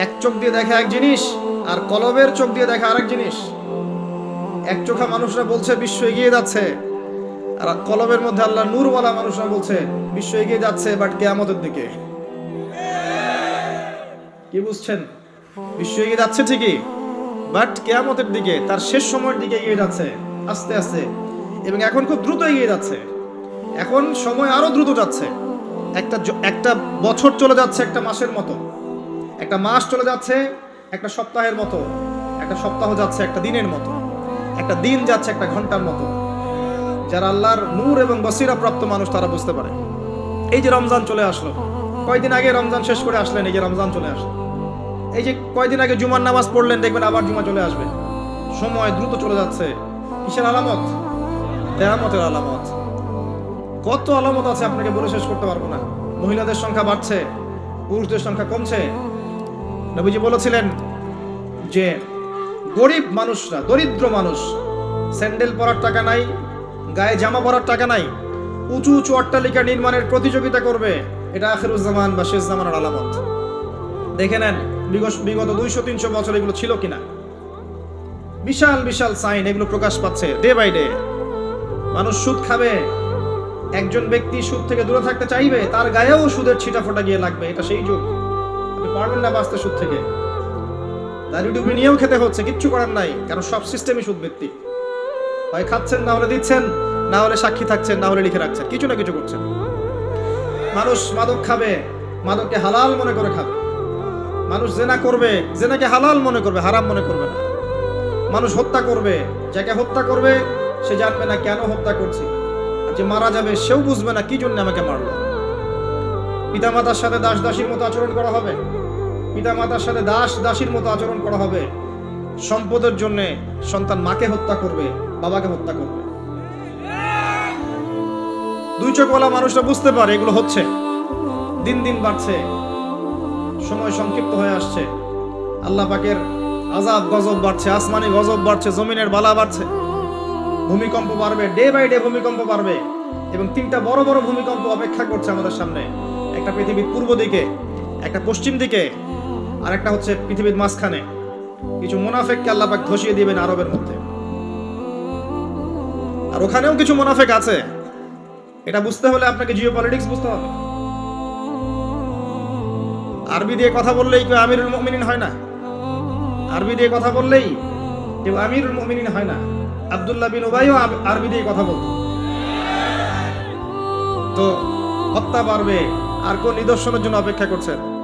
এক চোখ দিয়ে দেখা এক জিনিস আর কলবের চোখ দিয়ে দেখা আরেক জিনিস। এক চোখা মানুষরা বলছে, বিশ্ব এগিয়ে যাচ্ছে। আর কলবের মধ্যে আল্লাহ নূরওয়ালা মানুষরা বলছে, বিশ্ব এগিয়ে যাচ্ছে, বাট কেয়ামতের দিকে। কি বুঝছেন? বিশ্ব এগিয়ে যাচ্ছে ঠিকই, বাট কেয়ামতের দিকে, তার শেষ সময়ের দিকে এগিয়ে যাচ্ছে, আস্তে আস্তে। এবং এখন খুব দ্রুত এগিয়ে যাচ্ছে। এখন সময় আরও দ্রুত যাচ্ছে। একটা একটা বছর চলে যাচ্ছে একটা মাসের মতো। একটা মাস চলে যাচ্ছে, একটা সপ্তাহের মতো, একটা সপ্তাহ যাচ্ছে, একটা দিনের মতো, একটা দিন যাচ্ছে, একটা ঘণ্টার মতো। যারা আল্লাহর নূর এবং বসিরা প্রাপ্ত মানুষ, তারা বুঝতে পারে। এই যে রমজান চলে আসলো, কয়দিন আগে রমজান শেষ করে আসলেন, এই যে রমজান চলে আসলো। এই যে কয়দিন আগে জুমার নামাজ পড়লেন, দেখবেন আবার জুমা চলে আসবে। সময় দ্রুত চলে যাচ্ছে। কিসের আলামত? কেয়ামতের আলামত। কত আলামত আছে, আপনাকে বলে শেষ করতে পারব না। মহিলাদের সংখ্যা বাড়ছে, পুরুষদের সংখ্যা কমছে নবীজি বলেছিলেন যে, গরিব মানুষরা, দরিদ্র মানুষ, স্যান্ডেল পরার টাকা নাই, গায়ে জামা পরার টাকা নাই, উঁচু উঁচু অট্টালিকা নির্মাণের প্রতিযোগিতা করবে, এটা আখেরুজ্জামান বা শেষ জামানের আলামত। দেখে নেন বিগত- দুইশো, তিনশো বছর এগুলো ছিল কিনা। বিশাল বিশাল সাইন এগুলো প্রকাশ পাচ্ছে ডে বাই ডে মানুষ সুদ খাবে, একজন ব্যক্তি সুদ থেকে দূরে থাকতে চাইবে, তার গায়েও সুদের ছিটা ফোটা গিয়ে লাগবে, এটা সেই যুগ। পারবেন না বাঁচতে সুদ থেকে। দাড়ি নিয়েও খেতে হচ্ছে, কিচ্ছু করার নাই, কারণ সব সিস্টেমই সুদ ভিত্তিক হয় খাচ্ছেন, না হলে দিচ্ছেন, না হলে সাক্ষী থাকছেন, না হলে লিখে রাখছেন, কিছু না কিছু করছেন। মানুষ মাদক খাবে, মাদককে হালাল মনে করে খাবে। মানুষ জেনা করবে, জেনাকে হালাল মনে করবে, হারাম মনে করবে না। মানুষ হত্যা করবে, যাকে হত্যা করবে, সে জানবে না কেন হত্যা করছি। যে মারা যাবে, সেও বুঝবে না কি জন্য আমাকে মারলো। পিতামাতার সাথে দাস দাসীর মতো আচরণ করা হবে। পিতামাতার সাথে দাস দাসীর মতো আচরণ করা হবে। সম্পদের জন্য সন্তান মাকে হত্যা করবে, বাবাকে হত্যা করবে। দুই চোখওয়ালা মানুষরা বুঝতে পারে এগুলো হচ্ছে। দিন দিন বাড়ছে। সময় সংক্ষিপ্ত হয়ে আসছে। আল্লাহ পাকের আজাব গজব বাড়ছে, আসমানি গজব বাড়ছে, জমিনের বালা বাড়ছে। ভূমিকম্প বাড়বে, ডে বাই ডে ভূমিকম্প বাড়বে। এবং তিনটা বড় বড় ভূমিকম্প অপেক্ষা করছে আমাদের সামনে। একটা পৃথিবীর পূর্ব দিকে, একটা পশ্চিম দিকে, আর একটা হচ্ছে পৃথিবীর মাঝখানে। কিছু মুনাফেককে আল্লাহ পাক ধসিয়ে দিবেন আরবের মধ্যে। আর ওখানেও কিছু মুনাফেক আছে। এটা বুঝতে হলে আপনাকে জিও পলিটিক্স বুঝতে হবে। আরবি দিয়ে কথা বললেই কেউ আমিরুল মুমিনিন হয় না। আরবি দিয়ে কথা বললেই কেউ আমিরুল মুমিনিন হয় না। আব্দুল্লাহ বিন উবাইও আরবি দিয়ে কথা বলত। তো হত্যা বাড়বে। আর কোন নিদর্শনের জন্য অপেক্ষা করছেন?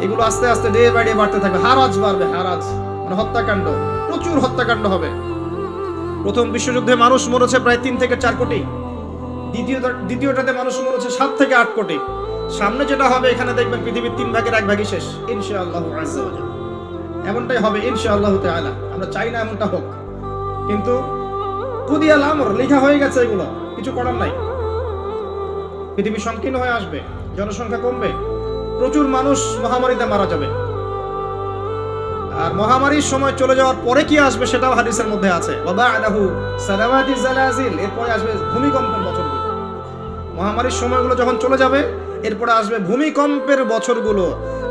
এগুলো আস্তে আস্তে ডে বাই ডে বাড়তে থাকবে। হারাজ বাড়বে, হারাজ। মানে হত্যাকাণ্ড। প্রচুর হত্যাকাণ্ড হবে। প্রথম বিশ্বযুদ্ধে মানুষ মরেছে প্রায় তিন থেকে চার কোটি। দ্বিতীয় দ্বিতীয়টাতে মানুষ মরেছে সাত থেকে আট কোটি। সামনে যেটা হবে, এখানে দেখবেন পৃথিবীর তিন ভাগের এক ভাগই শেষ। ইনশাআল্লাহ এমনটাই হবে ইনশাআল্লাহ তাআলা। আমরা চাই না এমনটা হোক। কিন্তু কুদিয়াল আমর, লেখা হয়ে গেছে এগুলো। কিছু করার নাই। পৃথিবী সংকীর্ণ হয়ে আসবে, জনসংখ্যা কমবে, প্রচুর মানুষ মহামারীতে মারা যাবে। আর মহামারীর সময় চলে যাওয়ার পরে কি আসবে সেটাও হাদিসের মধ্যে আছে। এরপরে আসবে ভূমিকম্পের বছরগুলো। মহামারীর সময়গুলো যখন চলে যাবে, এরপরে আসবে ভূমিকম্পের বছরগুলো।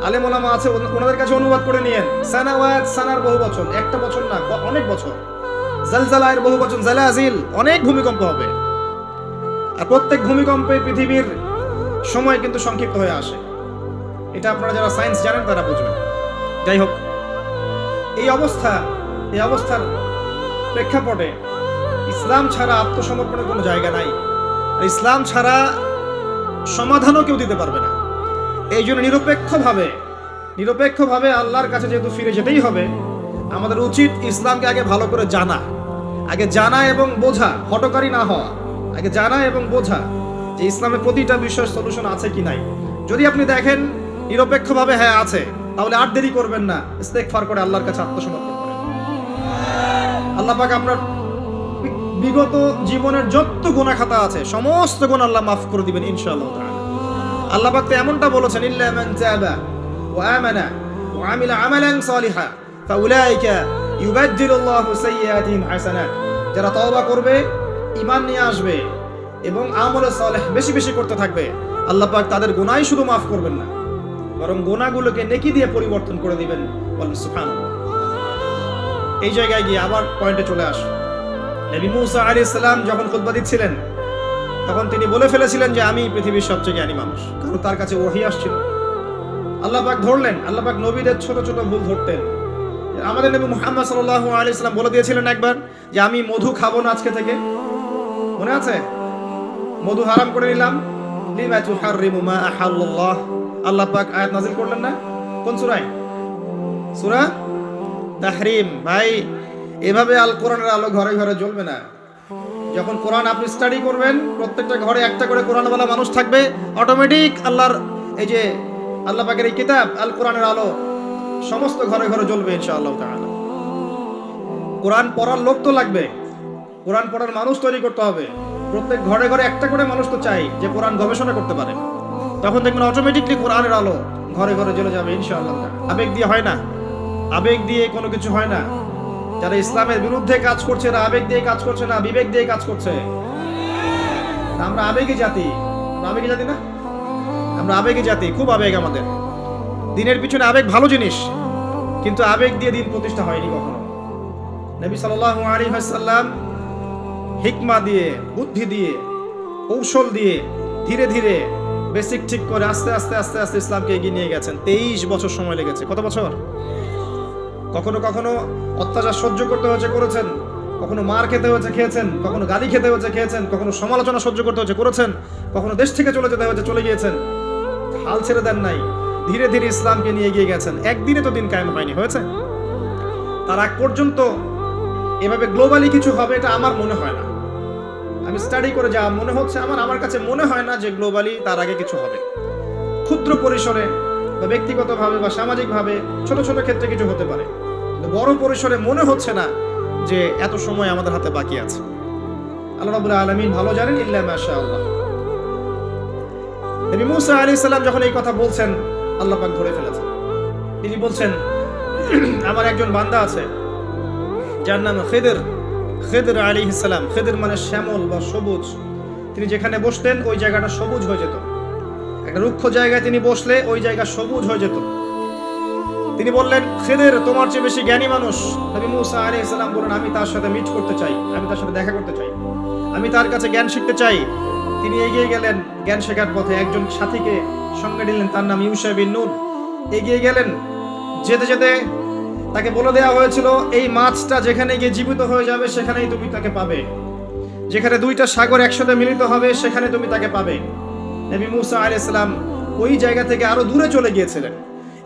আলেম ওলামা আছে ওনাদের কাছে অনুবাদ করে নিয়েন। সানাওয়াত, সানার বহু বছর একটা বছর না, অনেক বছর। জালজালায়ের বহু বছর জালাজিল, অনেক ভূমিকম্প হবে। আর প্রত্যেক ভূমিকম্পে পৃথিবীর সময় কিন্তু সংক্ষিপ্ত হয়ে আসে। এটা আপনারা যারা সায়েন্স জানেন তারা বুঝবেন। যাই হোক, এই অবস্থা, এই অবস্থার প্রেক্ষাপটে ইসলাম ছাড়া আত্মসমর্পণের কোনো জায়গা নাই। আর ইসলাম ছাড়া সমাধানও কেউ দিতে পারবে না। এই জন্য নিরপেক্ষভাবে নিরপেক্ষভাবে আল্লাহর কাছে যেহেতু ফিরে যেতেই হবে, আমাদের উচিত ইসলামকে আগে ভালো করে জানা। আগে জানা এবং বোঝা, হটকারী না হওয়া। আগে জানা এবং বোঝা যে ইসলামের প্রতিটা বিষয়ের সলিউশন আছে কি নাই। যদি আপনি দেখেন নিরপেক্ষভাবে হ্যাঁ আছে, তাহলে আর দেরি করবেন না। ইস্তেগফার করে আল্লাহর কাছে আত্মসমর্পণ করেন। আল্লাহ পাক আপনার বিগত জীবনের যত গুনাহ খাতা আছে, সমস্ত গুণ আল্লাহ মাফ করে দিবেন ইনশাআল্লাহ তাআলা। আল্লাহ পাক তো এমনটা বলেছেন, ইল্লা মান তাবা ওয়া আমানা ওয়া আমিলা আমালান সালিহা, ফাউলাইকা ইউবাদদিলুল্লাহু সাইয়্যাতিহিম হাসানাত। যারা তওবা করবে ঈমান নিয়ে আসবে এবং আমলে সালেহ বেশি বেশি করতে থাকবে। আল্লাহ পাক তাদের গুনাহই শুধু মাফ করবেন না, বরং গোনাগুলোকে নেকি দিয়ে পরিবর্তন করে দিবেন বলেন এই জায়গায় গিয়ে আবার পয়েন্টে চলে আস। নবী মুসা আলী ইসলাম যখন খুতবা দিচ্ছিলেন, তখন তিনি বলে ফেলেছিলেন যে, আমি পৃথিবীর সবচেয়ে জ্ঞানী মানুষ। কারণ তার কাছে ওহি আসছিল। আল্লাহ পাক ধরলেন, আল্লাহ পাক নবীদের ছোট ছোট ভুল ধরতেন। আমাদের নবী মুহাম্মদ সাল্লাল্লাহু আলাইহি ইসলাম বলে দিয়েছিলেন একবার যে, আমি মধু খাব না আজকে থেকে। মনে আছে? মধু হারাম করে নিলাম। লিমা তুহাররিমু মা আহাল্লাল্লাহ। আল্লাহ পাক আয়াত নাযিল করলেন না? কোন সূরায়? সূরা তাহরিম। ভাই, এভাবে আল কোরআনের আলো ঘরে ঘরে জ্বলবে না। যখন কোরআন আপনি স্টাডি করবেন, প্রত্যেকটা ঘরে একটা করে কোরআনওয়ালা মানুষ থাকবে, অটোমেটিক আল্লাহর এই যে আল্লাহ পাকের এই কিতাব, আল কোরআনের আলো সমস্ত ঘরে ঘরে জ্বলবে ইনশাআল্লাহ তাআলা। কোরআন পড়ার লোক তো লাগবে। কোরআন পড়ার মানুষ তৈরি করতে হবে। প্রত্যেক ঘরে ঘরে একটা করে মানুষ তো চাই যে কোরআন গবেষণা করতে পারে। তখন দেখবেন অটোমেটিকলি কোরআনের আলো ঘরে ঘরে জ্বলে যাবে, ইনশাআল্লাহ। আবেগ দিয়ে হয় না। আবেগ দিয়ে কোনো কিছু হয় না। যারা ইসলামের বিরুদ্ধে কাজ করছে না আবেগ দিয়ে কাজ করছে না, বিবেক দিয়ে কাজ করছে। আমরা আবেগী জাতি। আবেগী জাতি না? আমরা আবেগী জাতি, খুব আবেগ আমাদের। দিনের পিছনে আবেগ ভালো জিনিস, কিন্তু আবেগ দিয়ে দিন প্রতিষ্ঠা হয়নি কখনো। নবী সাল্লাল্লাহু আলাইহি ওয়াসাল্লাম হিকমা দিয়ে, বুদ্ধি দিয়ে, কৌশল দিয়ে ধীরে ধীরে বেসিক ঠিক করে আস্তে আস্তে আস্তে আস্তে ইসলামকে এগিয়ে নিয়ে গেছেন। তেইশ বছর সময় লেগেছে। কত বছর? কখনো কখনো অত্যাচার সহ্য করতে হয়েছে, করেছেন। কখনো মার খেতে হয়েছে, খেয়েছেন। কখনো গালি খেতে হয়েছে, খেয়েছেন। কখনো সমালোচনা সহ্য করতে হয়েছে, করেছেন। কখনো দেশ থেকে চলে যেতে হয়েছে, চলে গিয়েছেন। হাল ছেড়ে দেন নাই। ধীরে ধীরে ইসলামকে নিয়ে এগিয়ে গেছেন। একদিনে তো দিন কায়েম হয়নি। হয়েছে? তার আগ পর্যন্ত এভাবে গ্লোবালি কিছু হবে, এটা আমার মনে হয় না। আমি স্টাডি করে যা মনে হচ্ছে, আমার আমার কাছে মনে হয় না যে গ্লোবালি তার আগে কিছু হবে। ক্ষুদ্র পরিসরে বা ব্যক্তিগতভাবে বা সামাজিকভাবে ছোট ছোট ক্ষেত্রে কিছু হতে পারে। বড় পরিসরে মনে হচ্ছে না যে এত সময় আমাদের হাতে বাকি আছে। আল্লাহ রাবুল আলমিন ভালো জানেন, ইল্লা মাশা আল্লাহ নবী মুসা আলী সাল্লাম যখন এই কথা বলছেন, আল্লাহ পাক ধরে ফেলেছেন। তিনি বলছেন, আমার একজন বান্দা আছে যার নাম খেদের। খেদের আলী ইসলাম খেদের মানে শ্যামল বা সবুজ। তিনি যেখানে বসতেন, ওই জায়গাটা সবুজ হয়ে যেত। একটা রুক্ষ জায়গায় তিনি বসলে, ওই জায়গা সবুজ হয়ে যেত। তিনি বললেন, খেদের, তোমার চেয়ে বেশি জ্ঞানী মানুষ। নবী মুসা আলী ইসলাম বলেন আমি তার সাথে মিট করতে চাই। আমি তার সাথে দেখা করতে চাই। আমি তার কাছে জ্ঞান শিখতে চাই। তিনি এগিয়ে গেলেন, জ্ঞান শেখার পথে একজন সাথীকে সঙ্গে নিলেন, তার নাম ইউসা বিন নুন। এগিয়ে গেলেন, যেতে যেতে তাকে বলে দেওয়া হয়েছিল, এই মাছটা যেখানে গিয়ে জীবিত হয়ে যাবে, সেখানেই তুমি তাকে পাবে। যেখানে দুইটা সাগর একসাথে মিলিত হবে, সেখানে তুমি তাকে পাবে। নবী মুসা আলাইহিস সালাম ওই জায়গা থেকে আরও দূরে চলে গিয়েছিলেন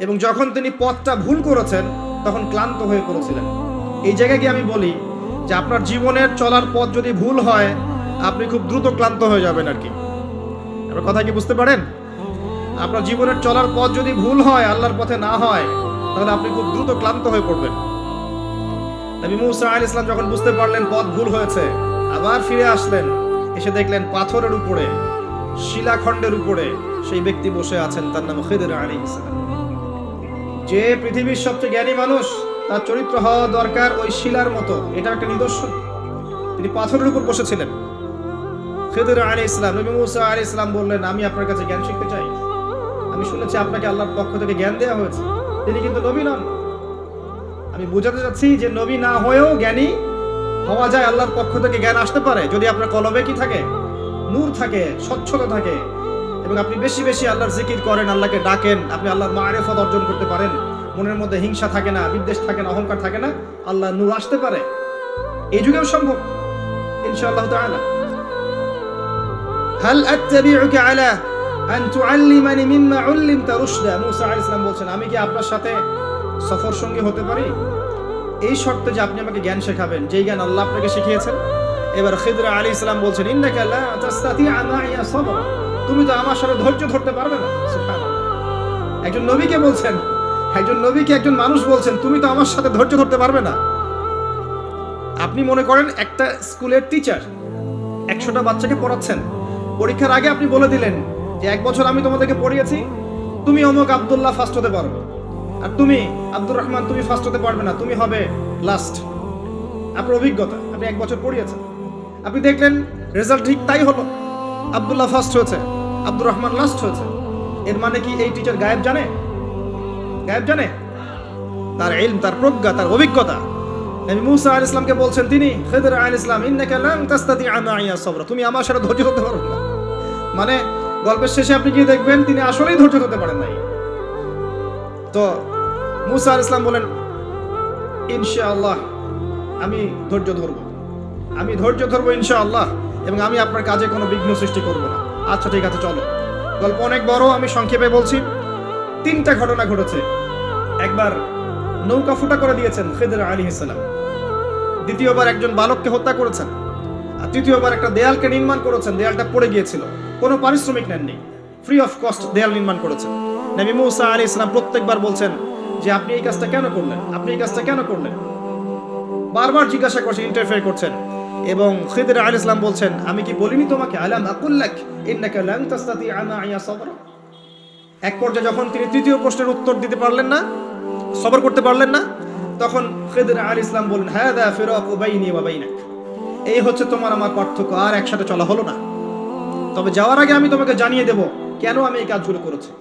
এবং যখন তিনি পথটা ভুল করেছেন, তখন ক্লান্ত হয়ে পড়েছিলেন। এই জায়গায় গিয়ে আমি বলি যে আপনার জীবনের চলার পথ যদি ভুল হয়, আপনি খুব দ্রুত ক্লান্ত হয়ে যাবেন আর কি। আপনার কথা কি বুঝতে পারেন? আপনার জীবনের চলার পথ যদি ভুল হয়, আল্লাহর পথে না হয় তাহলে আপনি খুব দ্রুত ক্লান্ত হয়ে পড়বেন। নবী মুসা আল ইসলাম যখন বুঝতে পারলেন পথ ভুল হয়েছে, আবার ফিরে আসলেন, এসে দেখলেন পাথরের উপরে, শিলাখণ্ডের উপরে সেই ব্যক্তি বসে আছেন, তার নাম খেদের আলী ইসলাম যে পৃথিবীর সবচেয়ে জ্ঞানী মানুষ, তার চরিত্র হওয়া দরকার ওই শিলার মতো, এটা একটা নিদর্শন। তিনি পাথরের উপর বসেছিলেন। খেদের আলী ইসলাম নবী মুসা আলী ইসলাম বললেন, আমি আপনার কাছে জ্ঞান শিখতে চাই। আমি শুনেছি আপনাকে আল্লাহর পক্ষ থেকে জ্ঞান দেওয়া হয়েছে। তিনি কিন্তু নবী নন। আমি বোঝাতে চাচ্ছি যে নবী না হয়েও জ্ঞানী হওয়া যায় আল্লাহর পক্ষ থেকে জ্ঞান আসতে পারে যদি আপনার কলবে কি থাকে, নূর থাকে, স্বচ্ছতা থাকে। এবং আপনি বেশি বেশি আল্লাহর জিকির করেন, আল্লাহকে ডাকেন, আপনি আল্লাহর মারেফত অর্জন করতে পারেন। মনের মধ্যে হিংসা থাকে না, বিদ্বেষ থাকে না, অহংকার থাকে না আল্লাহ নূর আসতে পারে। এই যুগেও সম্ভব, ইনশাআল্লাহ তাআলা। হাল আত্তাবিউকা আলা আন তুআল্লিমানি মিম্মা উল্লিমতা রুশদা মুসা আলাইহিস সালাম বলছেন, আমি কি আপনার সাথে সফর সঙ্গী হতে পারি? এই শর্তে যে আপনি আমাকে জ্ঞান শেখাবেন, যেই জ্ঞান আল্লাহ আপনাকে শিখিয়েছেন। এবার খিদরা আলী ইসলাম বলছেন, ইন্নাকা লা তাস্তাতিআ মাইয়া সাবরা। তুমি তো আমার সাথে ধৈর্য ধরতে পারবে না। একজন নবীকে বলছেন, একজন নবীকে একজন মানুষ বলছেন, তুমি তো আমার সাথে ধৈর্য ধরতে পারবে না। আপনি মনে করেন একটা স্কুলের টিচার একশোটা বাচ্চাকে পড়াচ্ছেন। পরীক্ষার আগে আপনি বলে দিলেন যে এক বছর আমি তোমাদেরকে পড়িয়েছি, তুমি অমুক আবদুল্লাহ ফার্স্ট হতে পারবে। আর তুমি, আব্দুর রহমান, তুমি ফার্স্ট হতে পারবে না, তুমি হবে লাস্ট আপনার অভিজ্ঞতা, আপনি এক বছর পড়িয়েছেন। আপনি দেখলেন রেজাল্ট ঠিক তাই হলো। আব্দুল্লাহ ফার্স্ট হয়েছে, আব্দুর রহমান লাস্ট হয়েছে। এর মানে কি এই টিচার গায়েব জানে? গায়েব জানে? তার ইলম তার প্রজ্ঞা, তার অভিজ্ঞতা। নবী মুসা আলাইহিস ইসলামকে বলছেন, তিনি, খিদর আলাইহিস ইসলাম ইন্নাকা লান তাস্তাতি মাইয়া সবরা। তুমি আমার সাথে ধৈর্য ধরতে পারবে না। মানে গল্পের শেষে আপনি কি দেখবেন তিনি আসলেই ধৈর্য ধরতে পারেন নাই। তো মুসা ইসলাম বলেন, ইনশাআল্লাহ, আমি ধৈর্য ধরব। আমি ধৈর্য ধরবো ইনশাআল্লাহ এবং আমি আপনার কাজে কোনো বিঘ্ন সৃষ্টি করব না। আচ্ছা ঠিক আছে, চলো। গল্প অনেক বড়, আমি সংক্ষেপে বলছি। তিনটা ঘটনা ঘটেছে। একবার নৌকা ফুটা করে দিয়েছেন খেদের আলী ইসলাম দ্বিতীয়বার একজন বালককে হত্যা করেছেন। আর তৃতীয়বার একটা দেয়ালকে নির্মাণ করেছেন, দেয়ালটা পড়ে গিয়েছিল। কোনো পারিশ্রমিক নেননি। ফ্রি অফ কস্ট দেয়াল নির্মাণ করেছেন। নবী মুসা আলী ইসলাম প্রত্যেকবার বলছেন যে, আপনি এই কাজটা কেন করলেন? আপনি এই কাজটা কেন করলেন? বারবার জিজ্ঞাসা করছেন ইন্টারফেয়ার করছেন। এবং খিদির আল ইসলাম বলছেন, আমি কি বলিনি তোমাকে? আলাম আকুল্লাক ইন্নাকা লান তাস্তাতি আনা আয়া সবরা? এক পর্যায়ে যখন তিনি তৃতীয় প্রশ্নের উত্তর দিতে পারলেন না, সবর করতে পারলেন না, তখন খিদির আল ইসলাম বললেন হ্যাঁ দা ফিরাক বাইনি ওয়া বাইনাক। এই হচ্ছে তোমার আমার পার্থক্য, আর একসাথে চলা হলো না। তবে যাওয়ার আগে আমি তোমাকে জানিয়ে দেব কেন আমি এই কাজগুলো করেছি।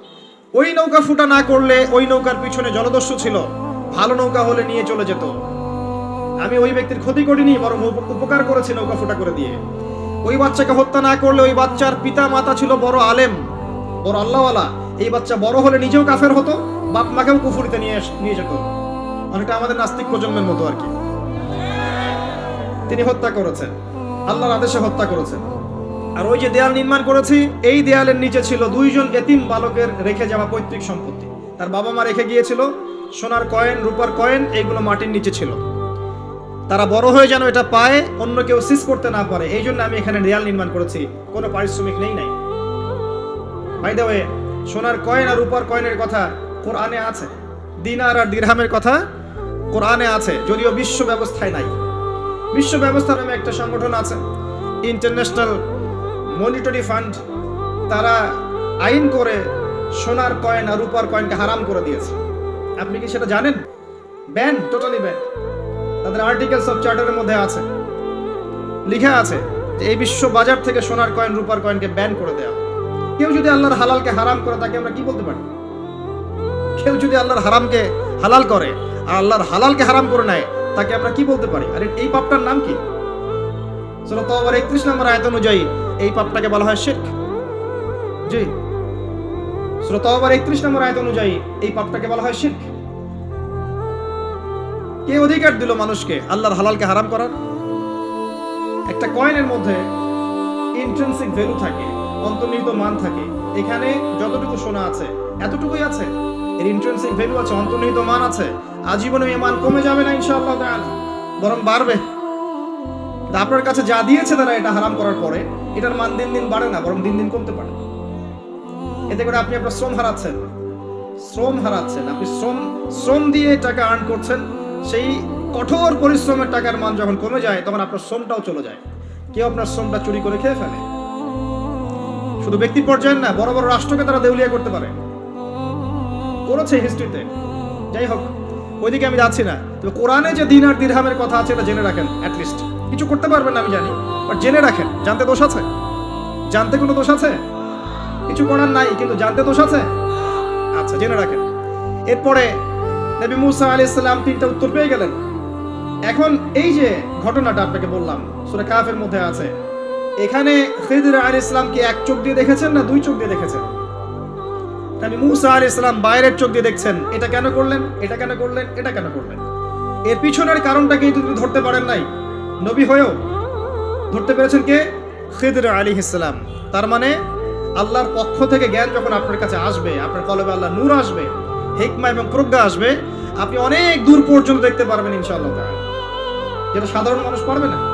ওই নৌকা ফুটা না করলে ওই নৌকার পিছনে জলদস্যু ছিল। ভালো নৌকা হলে নিয়ে চলে যেত। আমি ওই ব্যক্তির ক্ষতি করিনি, বরং উপকার করেছি নৌকা ফুটা করে দিয়ে। ওই বাচ্চাকে হত্যা না করলে ওই বাচ্চার পিতা মাতা ছিল বড় আলেম, বড় আল্লাহওয়ালা। এই বাচ্চা বড় হলে নিজেও কাফের হতো বাপ মাকেও কুফুরিতে নিয়ে নিয়ে যেত। অনেকটা আমাদের নাস্তিক প্রজন্মের মতো আর কি। তিনি হত্যা করেছেন। আল্লাহর আদেশে হত্যা করেছেন। আর ওই যে দেয়াল নির্মাণ করেছি, এই দেয়ালের নিচে ছিল দুইজন এতিম বালকের রেখে যাওয়া পৈতৃক সম্পত্তি। তার বাবা মা রেখে গিয়েছিল, সোনার কয়েন, রূপার কয়েন এইগুলো মাটির নিচে ছিল। তারা বড় হয়ে যেন এটা পায়, অন্য কেউ সিজ করতে না পারে, এই জন্য আমি এখানে দেয়াল নির্মাণ করেছি। কোনো পারিশ্রমিক নেই নাই। বাই দ্য ওয়ে সোনার কয়েন আর রূপার কয়েনের কথা কোরআনে আছে। দিনার আর দিরহামের কথা কোরআনে আছে, যদিও বিশ্ব ব্যবস্থায় নাই। বিশ্ব ব্যবস্থা নামে একটা সংগঠন আছে, ইন্টারন্যাশনাল মনিটরি ফান্ড তারা আইন করে সোনার কয়েন আর রূপার কয়েনকে হারাম করে দিয়েছে। আপনি কি সেটা জানেন? ব্যান টোটালি ব্যান তাদের আর্টিকেলস অফ চার্টারের মধ্যে আছে। লিখা আছে যে এই বিশ্ব বাজার থেকে সোনার কয়েন রূপার কয়েনকে ব্যান করে দেওয়া কেউ যদি আল্লাহর হালালকে হারাম করে, তাকে আমরা কি বলতে পারি? কেউ যদি আল্লাহর হারামকে হালাল করে, আর আল্লাহর হালালকে হারাম করে নেয়, তাকে আমরা কি বলতে পারি? আর এই পাপটার নাম কি? 31 নম্বর আয়াত অনুযায়ী এই পাপটাকে বলা হয় শিরক। জি। 31 নম্বর আয়াত অনুযায়ী এই পাপটাকে বলা হয় কে অধিকার দিল মানুষকে? আল্লাহর হালালকে হারাম করার? একটা কয়েনের মধ্যে ইন্ট্রেন্সিক ভ্যালু থাকে অন্তর্নিহিত মান থাকে। এখানে যতটুকু সোনা আছে, এতটুকুই আছে। এর ইন্ট্রেন্সিক ভ্যালু আছে অন্তর্নিহিত মান আছে। আজীবনে এই মান কমে যাবে না ইনশাআল্লাহ বরং বাড়বে। আপনার কাছে যা দিয়েছে তারা এটা হারাম করার পরে, এটার মান দিন দিন বাড়ে না, বরং দিন দিন কমতে পারে। এতে করে আপনি আপনার শ্রম হারাচ্ছেন। শ্রম হারাচ্ছেন। আপনি শ্রম শ্রম দিয়ে টাকা আর্ন করছেন, সেই কঠোর পরিশ্রমের টাকার মান যখন কমে যায়, তখন আপনার শ্রমটাও চলে যায়। কেউ আপনার শ্রমটা চুরি করে খেয়ে ফেলে। শুধু ব্যক্তি পর্যায়ে না, বড় বড় রাষ্ট্রকে তারা দেউলিয়া করতে পারে। করেছে হিস্ট্রিতে যাই হোক, ওইদিকে আমি যাচ্ছি না। তবে কোরআনে যে দিন আর দিরহামের কথা আছে, এটা জেনে রাখেন অ্যাটলিস্ট কিছু করতে পারবেন না, আমি জানি। বাট জেনে রাখেন, জানতে দোষ আছে? জানতে কোনো দোষ আছে? কিছু করার নাই, কিন্তু জানতে দোষ আছে? আচ্ছা জেনে রাখেন। এরপরে নবী মুসা আলী ইসলাম তিনটা উত্তর পেয়ে গেলেন। এখন এই যে ঘটনাটা আপনাকে বললাম, সুরা কাফের মধ্যে আছে। এখানে খিদির আলী ইসলাম কি এক চোখ দিয়ে দেখেছেন না দুই চোখ দিয়ে দেখেছেন? নবী মুসা আলী ইসলাম বাইরের চোখ দিয়ে দেখছেন, এটা কেন করলেন, এটা কেন করলেন, এটা কেন করলেন? এর পিছনের কারণটা কিন্তু ধরতে পারেন নাই। নবী হয়েও ধরতে পেরেছেন কে? খেদর আলী ইসলাম তার মানে আল্লাহর পক্ষ থেকে জ্ঞান যখন আপনার কাছে আসবে, আপনার কলবে আল্লাহ নূর আসবে, হেকমা এবং প্রজ্ঞা আসবে, আপনি অনেক দূর পর্যন্ত দেখতে পারবেন ইনশাআল্লাহ। যেটা সাধারণ মানুষ পারবে না।